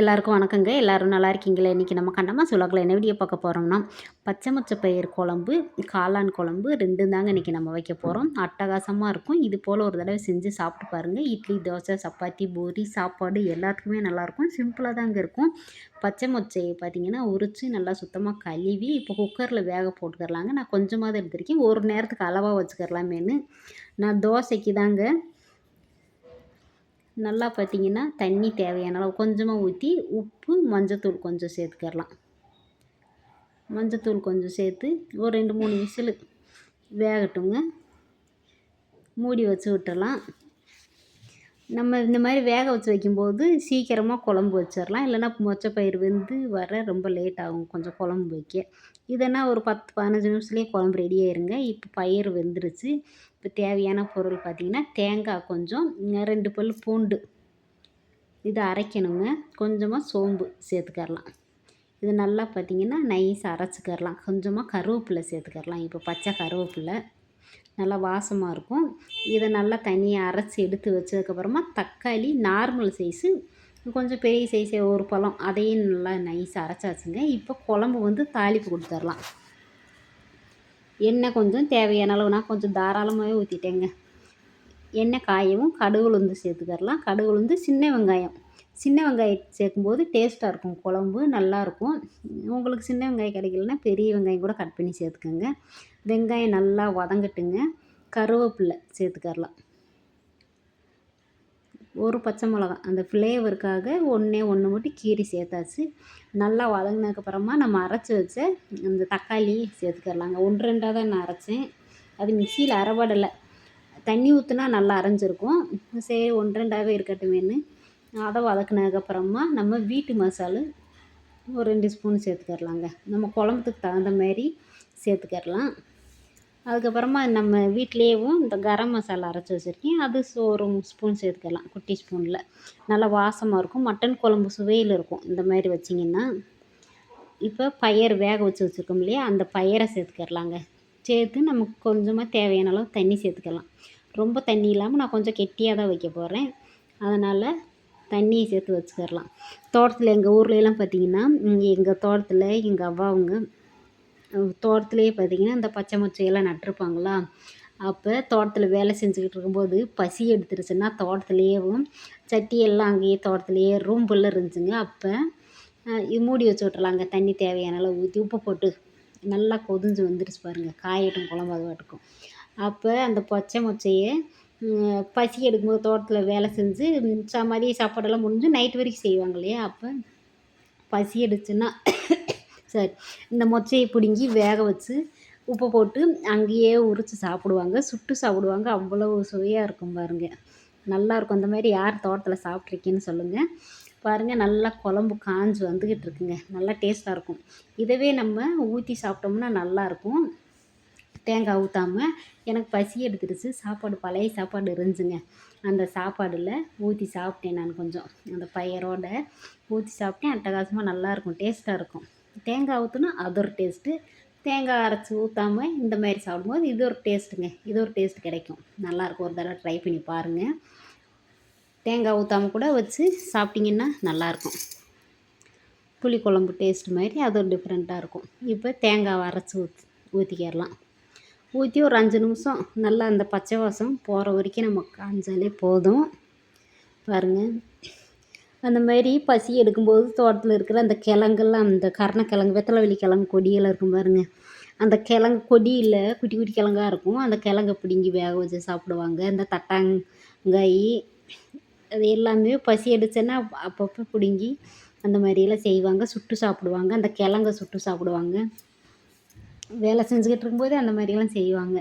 எல்லாருக்கும் வணக்கங்க. எல்லோரும் நல்லா இருக்கீங்களே? இன்றைக்கி நம்ம கண்டமா சுலகில் என்ன வீடியோ பார்க்க போகிறோம்னா பச்சை மொச்சை பயிர் குழம்பு காளான் குழம்பு ரெண்டும் தாங்க இன்றைக்கி நம்ம வைக்க போகிறோம் அட்டகாசமாக இருக்கும். இது போல் ஒரு தடவை செஞ்சு சாப்பிட்டு பாருங்கள் இட்லி தோசை சப்பாத்தி பூரி சாப்பாடு எல்லாத்துக்குமே நல்லாயிருக்கும் சிம்பிளாக தாங்க இருக்கும். பச்சை மொச்சையை பார்த்திங்கன்னா உரித்து நல்லா சுத்தமாக கழுவி இப்போ குக்கரில் வேக போட்டுக்கரலாங்க நான் கொஞ்சமாக எடுத்துருக்கேன். ஒரு நேரத்துக்கு அளவாக வச்சுக்கரலாமேன்னு நான் தோசைக்கு தாங்க நல்லா பார்த்திங்கன்னா தண்ணி தேவையான அளவு கொஞ்சமாக ஊற்றி உப்பு மஞ்சத்தூள் கொஞ்சம் சேர்த்துக்கரலாம் மஞ்சத்தூள் கொஞ்சம் சேர்த்து ஒரு ரெண்டு மூணு விசிலு வேகட்டுங்க மூடி வச்சு விட்டுடலாம் நம்ம இந்த மாதிரி வேக வச்சு வைக்கும்போது சீக்கிரமாக குழம்பு வச்சிடலாம் இல்லைன்னா மொச்சப்பயிர் வெந்து வர ரொம்ப லேட் ஆகும். கொஞ்சம் குழம்பு வைக்க. இதனா ஒரு பத்து பதினஞ்சு நிமிஷத்துலேயே குழம்பு ரெடி ஆயிருங்க. இப்போ பயிர் வெந்துருச்சு. இப்போ தேவையான பொருள் பார்த்திங்கன்னா தேங்காய் கொஞ்சம் ரெண்டு பல் பூண்டு. இதை அரைக்கணுங்க. கொஞ்சமாக சோம்பு சேர்த்துக்கரலாம். இது நல்லா பார்த்திங்கன்னா நைஸ் அரைச்சிக்கரலாம். கொஞ்சமாக கருவேப்பிலை சேர்த்துக்கரலாம். இப்போ பச்சை கருவேப்பிலை. நல்லா வாசமாக இருக்கும். இதை நல்லா தனியாக அரைச்சி எடுத்து வச்சதுக்கப்புறமா தக்காளி நார்மல் சைஸு கொஞ்சம் பெரிய சைஸே ஒரு பழம் அதையும் நல்லா நைஸாக அரைச்சாச்சுங்க. இப்போ குழம்பு வந்து தாளிப்பு கொடுத்துர்லாம் எண்ணெய் கொஞ்சம் தேவையான அளவு நான் கொஞ்சம் தாராளமாகவே ஊற்றிட்டேங்க எண்ணெய் காயவும் கடுகு உளுந்து சேர்த்துக்கரலாம் கடுகு உளுந்து சின்ன வெங்காயம். சின்ன வெங்காயம் சேர்க்கும்போது டேஸ்ட்டாக இருக்கும். குழம்பு நல்லாயிருக்கும் உங்களுக்கு சின்ன வெங்காயம் கிடைக்கலன்னா பெரிய வெங்காயம் கூட கட் பண்ணி சேர்த்துக்கோங்க. வெங்காயம் நல்லா வதங்கட்டுங்க. கருவேப்பில்லை சேர்த்துக்கரலாம். ஒரு பச்சை மிளகா அந்த ஃப்ளேவருக்காக ஒன்றே ஒன்று மட்டும் கீரி சேர்த்தாச்சு. நல்லா வதங்கினதுக்கப்புறமா நம்ம அரைச்சி வச்ச அந்த தக்காளி சேர்த்துக்கரலாங்க. ஒன்று ரெண்டாக தான் நான் அரைச்சேன். அது மிக்சியில் அரைபடலை. தண்ணி ஊற்றுனா நல்லா அரைஞ்சிருக்கும். சரி ஒன்று ரெண்டாகவே இருக்கட்டுமேனு அதை வதக்குனதுக்கப்புறமா நம்ம வீட்டு மசாலு ஒரு ரெண்டு ஸ்பூன் சேர்த்துக்கரலாங்க நம்ம குழம்புக்கு தகுந்த மாதிரி சேர்த்துக்கரலாம் அதுக்கப்புறமா நம்ம வீட்டிலேயும் இந்த கரம் மசாலா அரைச்சி வச்சுருக்கேன். அது ஒரு ஸ்பூன் சேர்த்துக்கலாம் குட்டி ஸ்பூனில். நல்லா வாசமாக இருக்கும். மட்டன் குழம்பு சுவையில் இருக்கும். இந்த மாதிரி வச்சிங்கன்னா இப்போ பயிர் வேக வச்சு வச்சுருக்கோம் இல்லையா? அந்த பயிரை சேர்த்துக்கரலாங்க சேர்த்து நமக்கு கொஞ்சமாக தேவையான அளவு தண்ணி சேர்த்துக்கலாம். ரொம்ப தண்ணி இல்லாமல் நான் கொஞ்சம் கெட்டியாக தான் வைக்க போகிறேன் அதனால் தண்ணியை சேர்த்து வச்சுக்கரலாம் தோட்டத்தில் எங்கள் ஊர்லலாம் பார்த்திங்கன்னா எங்கள் தோட்டத்தில் எங்கள் அவ்வாவுங்க தோட்டத்துலேயே பார்த்திங்கன்னா இந்த பச்சை மொச்சையெல்லாம் நட்டிருப்பாங்களா? அப்போ தோட்டத்தில் வேலை செஞ்சுக்கிட்டு இருக்கும்போது பசி எடுத்துருச்சுன்னா தோட்டத்துலேயேவும் சட்டியெல்லாம் அங்கேயே தோட்டத்துலேயே ரூம்புள்ள இருந்துச்சுங்க. அப்போ இது மூடி வச்சு விட்றலாங்க தண்ணி தேவையான அளவு ஊற்றி உப்பு போட்டு நல்லா கொதிஞ்சு வந்துருச்சு பாருங்கள் காயட்டும் குழம்பு அது பாட்டுக்கும் அப்போ அந்த பச்சை மொச்சையை பசி எடுக்கும்போது தோட்டத்தில் வேலை செஞ்சு ச மதிய சாப்பாடெல்லாம் முடிஞ்சு நைட்டு வரைக்கும் செய்வாங்க இல்லையா? அப்போ பசி எடுத்துச்சுன்னா சரி இந்த மொச்சையை பிடுங்கி வேக வச்சு உப்பு போட்டு அங்கேயே உரித்து சாப்பிடுவாங்க. சுட்டு சாப்பிடுவாங்க. அவ்வளோ சுவையாக இருக்கும் பாருங்கள் நல்லாயிருக்கும் அந்த மாதிரி யார் தோட்டத்தில் சாப்பிட்ருக்கீன்னு சொல்லுங்கள் பாருங்கள் நல்லா குழம்பு காஞ்சு வந்துக்கிட்டு இருக்குங்க. நல்லா டேஸ்ட்டாக இருக்கும். இதவே நம்ம ஊற்றி சாப்பிட்டோம்னா நல்லாயிருக்கும் தேங்காய் ஊற்றாம எனக்கு பசி எடுத்துருச்சு சாப்பாடு பழைய சாப்பாடு இருந்துச்சுங்க. அந்த சாப்பாடில் ஊற்றி சாப்பிட்டேன் நான் கொஞ்சம். அந்த பயிரோட ஊற்றி சாப்பிட்டேன். அட்டகாசமாக நல்லாயிருக்கும் டேஸ்ட்டாக இருக்கும். தேங்காய் ஊற்றுனா அது ஒரு டேஸ்ட்டு தேங்காய் அரைச்சி ஊற்றாம இந்த மாதிரி சாப்பிடும்போது இது ஒரு டேஸ்ட்டுங்க இது ஒரு டேஸ்ட் கிடைக்கும். நல்லாயிருக்கும் ஒரு தடவை ட்ரை பண்ணி பாருங்கள் தேங்காய் ஊற்றாம கூட வச்சு சாப்பிட்டிங்கன்னா நல்லாயிருக்கும் புளிக்குழம்பு டேஸ்ட் மாதிரி அது ஒரு டிஃப்ரெண்ட்டாக இருக்கும். இப்போ தேங்காய் அரைச்சி ஊற்றி ஊற்றிக்கிறலாம் ஊற்றி ஒரு அஞ்சு நிமிஷம் நல்லா அந்த பச்சை வாசம் போகிற வரைக்கும் நம்ம காய்ஞ்சாலே போதும். பாருங்கள் அந்த மாதிரி பசி எடுக்கும்போது தோட்டத்தில் இருக்கிற அந்த கிழங்கெல்லாம் அந்த கருணக்கிழங்கு வெத்தலைவெளி கிழங்கு கொடியெல்லாம் இருக்கும் பாருங்கள் அந்த கிழங்கு கொடியில் குட்டி குட்டி கிழங்காக இருக்கும். அந்த கிழங்கை பிடுங்கி வேக வச்சு சாப்பிடுவாங்க. இந்த தட்டாங்காய் அது எல்லாமே பசி எடுத்துச்சுன்னா அப்பப்போ பிடுங்கி அந்த மாதிரியெல்லாம் செய்வாங்க. சுட்டு சாப்பிடுவாங்க. அந்த கிழங்க சுட்டு சாப்பிடுவாங்க. வேலை செஞ்சுக்கிட்டு இருக்கும்போதே அந்த மாதிரியெல்லாம் செய்வாங்க.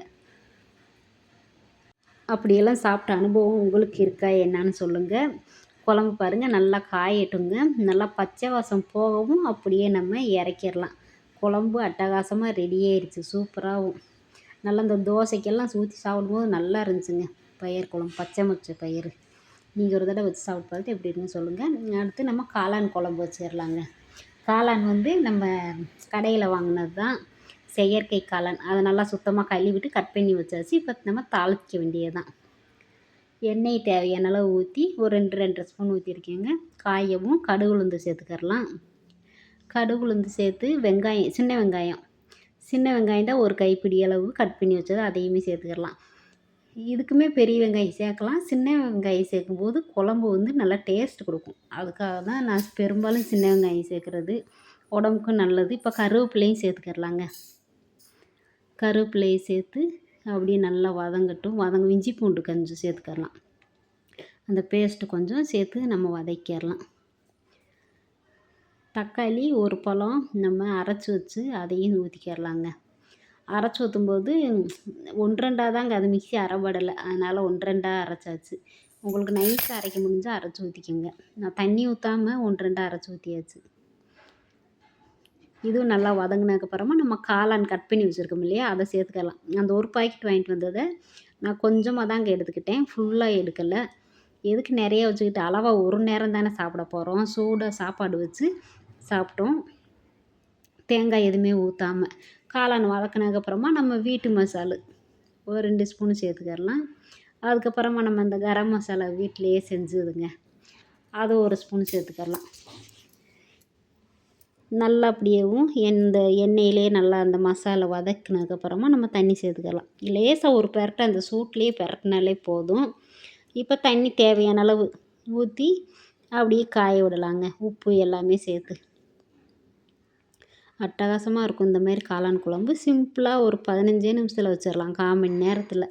அப்படியெல்லாம் சாப்பிட்ட அனுபவம் உங்களுக்கு இருக்கா? என்னன்னு சொல்லுங்கள் குழம்பு பாருங்கள் நல்லா காயட்டுங்க. நல்லா பச்சை வாசம் போகவும் அப்படியே நம்ம இறக்கிடலாம். குழம்பு அட்டகாசமாக ரெடி ஆயிடுச்சு சூப்பராகவும் நல்லா இந்த தோசைக்கெல்லாம் ஊற்றி சாப்பிடும்போது நல்லா இருந்துச்சுங்க. பயிர் குழம்பு பச்சை மொச்சை பயிர் நீங்கள் ஒரு தடவை வச்சு சாப்பிட்டு பார்த்துட்டு எப்படி இருக்குன்னு சொல்லுங்கள் அடுத்து நம்ம காளான் குழம்பு வச்சிடலாங்க. காளான் வந்து நம்ம கடையில் வாங்கினது தான் செயற்கை காளான். அதை நல்லா சுத்தமாக கழுவிட்டு கட் பண்ணி வச்சாச்சு. இப்போ நம்ம தாளிக்க வேண்டியது தான் எண்ணெய் தேவையான அளவு ஊற்றி ஒரு ரெண்டு ரெண்டரை ஸ்பூன் ஊற்றிருக்கேங்க காயவும் கடுகு உளுந்து சேர்த்துக்கரலாம் கடுகு உளுந்து சேர்த்து வெங்காயம் சின்ன வெங்காயம். சின்ன வெங்காயம் தான் ஒரு கைப்பிடி அளவு கட் பண்ணி வச்சது. அதையுமே சேர்த்துக்கிடலாம் இதுக்குமே பெரிய வெங்காயம் சேர்க்கலாம். சின்ன வெங்காயம் சேர்க்கும்போது குழம்பு வந்து நல்லா டேஸ்ட் கொடுக்கும். அதுக்காக தான் நான் பெரும்பாலும் சின்ன வெங்காயம் சேர்க்குறது. உடம்புக்கும் நல்லது. இப்போ கருவேப்பிலையும் சேர்த்துக்கிடலாங்க கருவேப்பிலையை சேர்த்து அப்படியே நல்லா வதங்கட்டும். வதங்க இஞ்சி பூண்டு கொஞ்சம் சேர்த்துக்கரலாம். அந்த பேஸ்ட்டு கொஞ்சம் சேர்த்து நம்ம வதக்கிடலாம் தக்காளி ஒரு பழம் நம்ம அரைச்சி வச்சு அதையும் ஊற்றிக்கிடலாங்க அரைச்சி ஊற்றும்போது ஒன்றரெண்டாக தாங்க அது மிக்சி அரைபடலை அதனால் ஒன்றெண்டாக அரைச்சாச்சு. உங்களுக்கு நைஸாக அரைக்க முடிஞ்சால் அரைச்சி ஊற்றிக்கோங்க நான் தண்ணி ஊற்றாமல் ஒன்றெண்டாக அரைச்சி ஊற்றியாச்சு இதுவும் நல்லா வதங்கினதுக்கப்புறமா நம்ம காளான் கட் பண்ணி வச்சுருக்கோம் இல்லையா? அதை சேர்த்துக்கலாம். அந்த ஒரு பாக்கெட் வாங்கிட்டு வந்ததை நான் கொஞ்சமாக தாங்க எடுத்துக்கிட்டேன். ஃபுல்லாக எடுக்கலை. எதுக்கு நிறைய வச்சுக்கிட்டு அளவாக ஒரு நேரம் தானே சாப்பிட போகிறோம் சூடாக சாப்பாடு வச்சு சாப்பிட்டோம். தேங்காய் எதுவுமே ஊற்றாமல் காளான் வதக்கினதுக்கப்புறமா நம்ம வீட்டு மசாலு ஒரு ரெண்டு ஸ்பூன் சேர்த்துக்கலாம். அதுக்கப்புறமா நம்ம இந்த கரம் மசாலா வீட்டிலையே செஞ்சதுங்க. அது ஒரு ஸ்பூன் சேர்த்துக்கலாம். நல்லா அப்படியேவும் இந்த எண்ணெயிலே நல்லா அந்த மசாலா வதக்கினதுக்கப்புறமா நம்ம தண்ணி சேர்த்துக்கலாம். லேசாக ஒரு பெரட்டை அந்த சூட்லேயே பெரட்டினாலே போதும். இப்போ தண்ணி தேவையான அளவு ஊற்றி அப்படியே காய விடலாங்க. உப்பு எல்லாமே சேர்த்து. அட்டகாசமாக இருக்கும் இந்த மாதிரி காளான் குழம்பு. சிம்பிளாக ஒரு பதினஞ்சே நிமிஷத்தில் வச்சிடலாம் கால் மணி நேரத்தில்.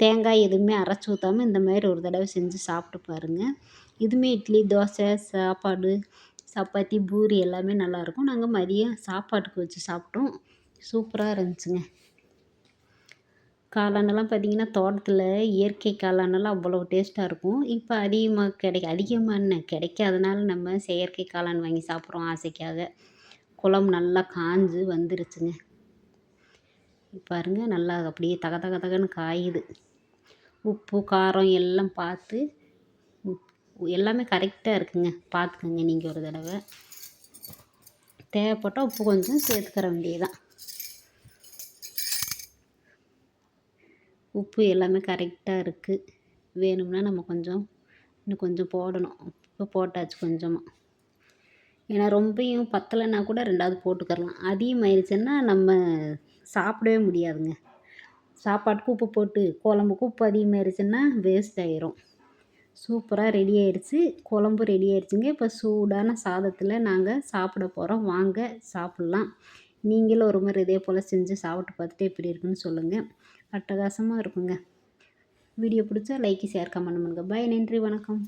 தேங்காய் எதுவுமே அரைச்சி ஊற்றாமல் இந்த மாதிரி ஒரு தடவை செஞ்சு சாப்பிட்டு பாருங்கள் இதுவுமே இட்லி தோசை சாப்பாடு சப்பாத்தி பூரி எல்லாமே நல்லாயிருக்கும். நாங்கள் மதியம் சாப்பாட்டுக்கு வச்சு சாப்பிட்டோம். சூப்பராக இருந்துச்சுங்க. காளானெல்லாம் பார்த்திங்கன்னா தோட்டத்தில் இயற்கை காளானெல்லாம் அவ்வளோ டேஸ்ட்டாக இருக்கும். இப்போ அதிகமாக கிடைக்க அதிகமாக என்ன கிடைக்காதனால நம்ம செயற்கை காளான் வாங்கி சாப்பிட்றோம் ஆசைக்காக. குழம்பு நல்லா காஞ்சு வந்துருச்சுங்க. பாருங்கள் நல்லா அப்படியே தக தக தகன்னு காயுது. உப்பு காரம் எல்லாம் பார்த்து எல்லாமே கரெக்டாக இருக்குங்க. பார்த்துக்கோங்க நீங்கள் ஒரு தடவை. தேவைப்பட்டால் உப்பு கொஞ்சம் சேர்த்துக்கிற வேண்டியதுதான். உப்பு எல்லாமே கரெக்டாக இருக்குது வேணும்னா நம்ம கொஞ்சம் இன்னும் கொஞ்சம் போடணும். உப்பு போட்டாச்சு கொஞ்சமாக ஏன்னா ரொம்பையும் பத்தலைன்னா கூட ரெண்டாவது போட்டுக்கிறலாம். அதிகமாயிருச்சுன்னா நம்ம சாப்பிடவே முடியாதுங்க. சாப்பாட்டுக்கு உப்பு போட்டு குழம்புக்கு உப்பு அதிகமாயிருச்சுன்னா வேஸ்ட் ஆயிரும். சூப்பராக ரெடி ஆயிடுச்சு குழம்பு ரெடி ஆயிடுச்சுங்க இப்போ சூடான சாதத்தில் நாங்கள் சாப்பிட போகிறோம் வாங்க சாப்பிட்லாம். நீங்களும் ஒரு மாதிரி இதே போல் செஞ்சு சாப்பிட்டு பார்த்துட்டு எப்படி இருக்குன்னு சொல்லுங்கள் அட்டகாசமாக இருக்குங்க. வீடியோ பிடிச்சா லைக் ஷேர் கமெண்ட் பண்ணுங்கள் பாய் நன்றி வணக்கம்.